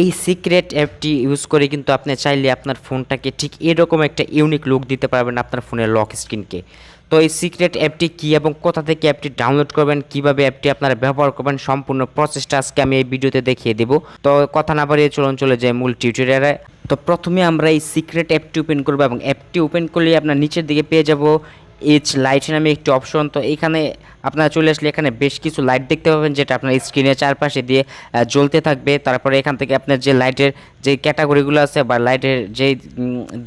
এই সিক্রেট অ্যাপটি ইউজ করে কিন্তু আপনি চাইলে আপনার ফোনটাকে ঠিক এরকম একটা ইউনিক লুক দিতে পারবেন আপনার ফোনের লক স্ক্রিনকে তো এই সিক্রেট অ্যাপটি কী এবং কোথা থেকে অ্যাপটি ডাউনলোড করবেন, কীভাবে অ্যাপটি আপনারা ব্যবহার করবেন, সম্পূর্ণ প্রসেসটা আজকে আমি এই ভিডিওতে দেখিয়ে দেবো। তো কথা না বাড়িয়ে চলুন, চলে যায় মূল টিউটোরিয়ালে তো প্রথমে আমরা এই সিক্রেট অ্যাপটি ওপেন করব এবং অ্যাপটি ওপেন করলে আপনার নিচের দিকে পেয়ে যাব এইচ লাইট নামে একটি অপশন তো এখানে আপনারা চলে আসলে এখানে বেশ কিছু লাইট দেখতে পাবেন, যেটা আপনার স্ক্রিনের চারপাশে দিয়ে জ্বলতে থাকবে। তারপরে এখান থেকে আপনার যে লাইটের যে ক্যাটাগরিগুলো আছে বা লাইটের যে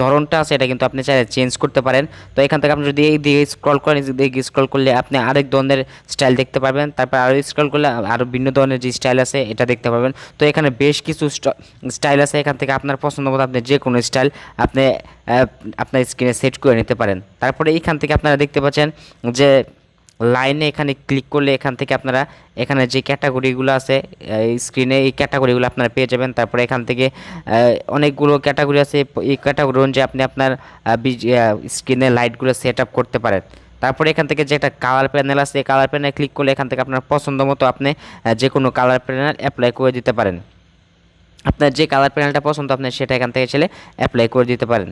ধরনটা আছে, এটা কিন্তু আপনি চাইলে চেঞ্জ করতে পারেন। তো এখান থেকে আপনি যদি এই দিকে স্ক্রল করেন দিকে স্ক্রল করলে আপনি আরেক ধরনের স্টাইল দেখতে পাবেন। তারপর আরও স্ক্রল করলে আরও ভিন্ন ধরনের যে স্টাইল আছে, এটা দেখতে পাবেন। তো এখানে বেশ কিছু স্টাইল আছে, এখান থেকে আপনার পছন্দ মতো আপনি যে কোনো স্টাইল আপনি আপনার স্ক্রিনে সেট করে নিতে পারেন। তারপরে এইখান থেকে আপনারা দেখতে পাচ্ছেন যে লাইনে এখানে ক্লিক করলে এখান থেকে আপনারা এখানে যে ক্যাটাগরিগুলো আছে স্ক্রিনে এই ক্যাটাগরিগুলো আপনারা পেয়ে যাবেন। তারপরে এখান থেকে অনেকগুলো ক্যাটাগরি আছে। এই ক্যাটাগরি অনুযায়ী আপনি আপনার স্ক্রিনে লাইটগুলো সেট আপ করতে পারেন। তারপরে এখান থেকে যে একটা কালার প্যানেল আছে, এই কালার প্যানেল ক্লিক করলে এখান থেকে আপনার পছন্দ মতো আপনি যে কোনো কালার প্যানেল অ্যাপ্লাই করে দিতে পারেন। আপনার যে কালার প্যানেলটা পছন্দ আপনি সেটা এখান থেকে ছেলে অ্যাপ্লাই করে দিতে পারেন।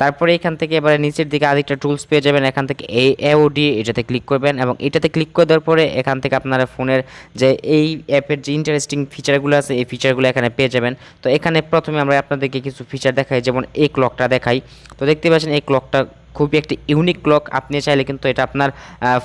তারপরে এখান থেকে এবারে নিচের দিকে আরেকটা টুলস পেয়ে যাবেন, এখান থেকে এই এওডি এটাতে ক্লিক করবেন এবং এটাতে ক্লিক করে দেওয়ার পরে এখান থেকে আপনারা ফোনের যে এই অ্যাপের যে ইন্টারেস্টিং ফিচারগুলো আছে, এই ফিচারগুলো এখানে পেয়ে যাবেন। তো এখানে প্রথমে আমরা আপনাদেরকে কিছু ফিচার দেখাই, যেমন এই ক্লকটা দেখাই। তো দেখতে পাচ্ছেন এই ক্লকটা খুবই একটি ইউনিক ক্লক আপনি চাইলে কিন্তু এটা আপনার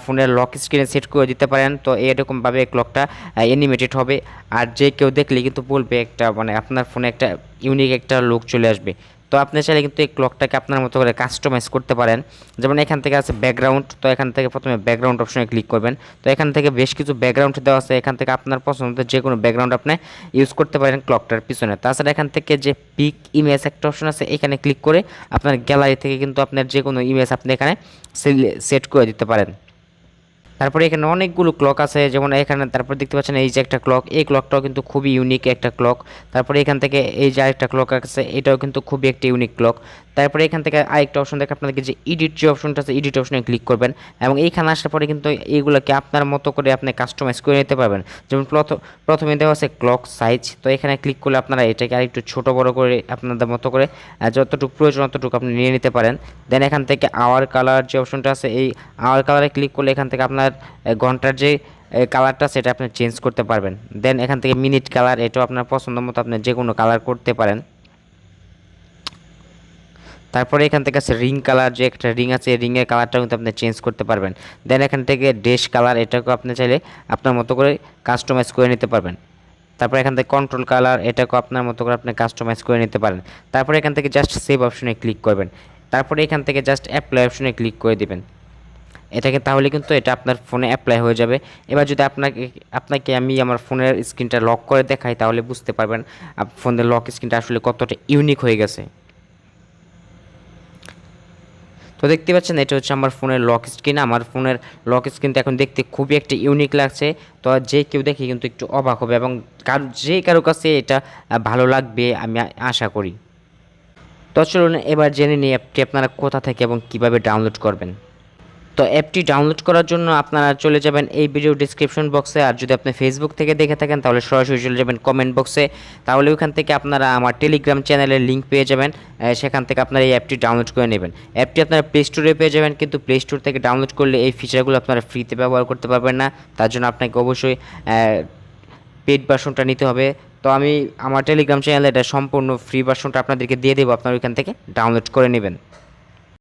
ফোনের লক স্ক্রিনে সেট করে দিতে পারেন। তো এরকমভাবে ক্লকটা অ্যানিমেটেড হবে। আর যে কেউ দেখলে কিন্তু বলবে একটা মানে আপনার ফোনে একটা ইউনিক একটা লুক চলে আসবে। তো আপনি চাইলে কিন্তু এই ক্লকটাকে আপনার মতো করে কাস্টমাইজ করতে পারেন। যেমন এখান থেকে আছে ব্যাকগ্রাউন্ড তো এখান থেকে প্রথমে ব্যাকগ্রাউন্ড অপশনে ক্লিক করবেন। তো এখান থেকে বেশ কিছু ব্যাকগ্রাউন্ড দেওয়া আছে। এখান থেকে আপনার পছন্দ যে কোনো ব্যাকগ্রাউন্ড আপনি ইউজ করতে পারেন ক্লকটার পিছনে। তাছাড়া এখান থেকে যে পিক ইমেজ একটা অপশন আছে, এখানে ক্লিক করে আপনার গ্যালারি থেকে কিন্তু আপনার যে কোনো ইমেজ আপনি এখানে সেট করে দিতে পারেন। তারপরে এখানে অনেকগুলো ক্লক আছে, যেমন এখানে তারপর দেখতে পাচ্ছেন এই যে একটা ক্লক এই ক্লকটাও কিন্তু খুবই ইউনিক একটা ক্লক তারপরে এখান থেকে এই যে আরেকটা ক্লক আছে, এটাও কিন্তু খুবই একটা ইউনিক ক্লক তারপরে এখান থেকে আরেকটা অপশন দেখে আপনাদেরকে যে এডিট যে অপশনটা আছে এডিট অপশনে ক্লিক করবেন। এবং এইখানে আসার পরে কিন্তু এইগুলোকে আপনার মতো করে আপনি কাস্টমাইজ করে নিতে পারবেন। যেমন প্রথ- প্রথমে দেওয়া আছে ক্লক সাইজ তো এখানে ক্লিক করলে আপনারা এটাকে আরেকটু ছোট বড় করে আপনাদের মতো করে যতটুকু প্রয়োজন অতটুকু আপনি নিয়ে নিতে পারেন। দেন এখান থেকে আওয়ার কালার যে অপশনটা আছে, এই আওয়ার কালারে ক্লিক করলে এখান থেকে আপনার আহ, ঘণ্টার যে কালারটা সেটা আপনি চেঞ্জ করতে পারবেন। দেন এখান থেকে মিনিট কালার এটাও আপনার পছন্দ মতো আপনি যে কোনো কালার করতে পারেন। তারপরে এখান থেকে আছে রিং কালার যে একটা রিং আছে রিংয়ের কালারটাও কিন্তু আপনি চেঞ্জ করতে পারবেন। দেন এখান থেকে ড্রেস কালার এটাকেও আপনি চাইলে আপনার মতো করে কাস্টমাইজ করে নিতে পারবেন। তারপর এখান থেকে কন্ট্রোল কালার এটাকেও আপনার মতো করে আপনি কাস্টমাইজ করে নিতে পারেন। তারপরে এখান থেকে জাস্ট সেভ অপশনে ক্লিক করবেন। তারপরে এখান থেকে জাস্ট অ্যাপ্লাই অপশনে ক্লিক করে দিবেন। এটাকে তাহলে কিন্তু এটা আপনার ফোনে অ্যাপ্লাই হয়ে যাবে। এবার যদি আপনাকে আপনাকে আমি আমার ফোনের স্ক্রিনটা লক করে দেখাই, তাহলে বুঝতে পারবেন ফোনের লক স্ক্রিনটা আসলে কতটা ইউনিক হয়ে গেছে। তো দেখতে পাচ্ছেন, এটা হচ্ছে আমার ফোনের লক স্ক্রিন আমার ফোনের লক স্ক্রিনটা এখন দেখতে খুবই একটা ইউনিক লাগছে। তো যে কেউ দেখে কিন্তু একটু অবাক হবে এবং কারও, যে কারও কাছে এটা ভালো লাগবে আমি আশা করি। তো চলুন, এবার জেনে নিই অ্যাপটি আপনারা কোথা থেকে এবং কীভাবে ডাউনলোড করবেন। তো অ্যাপটি ডাউনলোড করার জন্য আপনারা চলে যাবেন এই ভিডিও ডিসক্রিপশন বক্সে আর যদি আপনি ফেসবুক থেকে দেখে থাকেন, তাহলে সরাসরি চলে যাবেন কমেন্ট বক্সে তাহলে ওইখান থেকে আপনারা আমার টেলিগ্রাম চ্যানেলের লিঙ্ক পেয়ে যাবেন। সেখান থেকে আপনারা এই অ্যাপটি ডাউনলোড করে নেবেন। অ্যাপটি আপনারা প্লে স্টোরে পেয়ে যাবেন, কিন্তু প্লে স্টোর থেকে ডাউনলোড করলে এই ফিচারগুলো আপনারা ফ্রিতে ব্যবহার করতে পারবেন না। তার জন্য আপনাকে অবশ্যই পেড ভার্সনটা নিতে হবে। তো আমি আমার টেলিগ্রাম চ্যানেলে এটা সম্পূর্ণ ফ্রি ভার্সনটা আপনাদেরকে দিয়ে দেবো। আপনারা ওইখান থেকে ডাউনলোড করে নেবেন।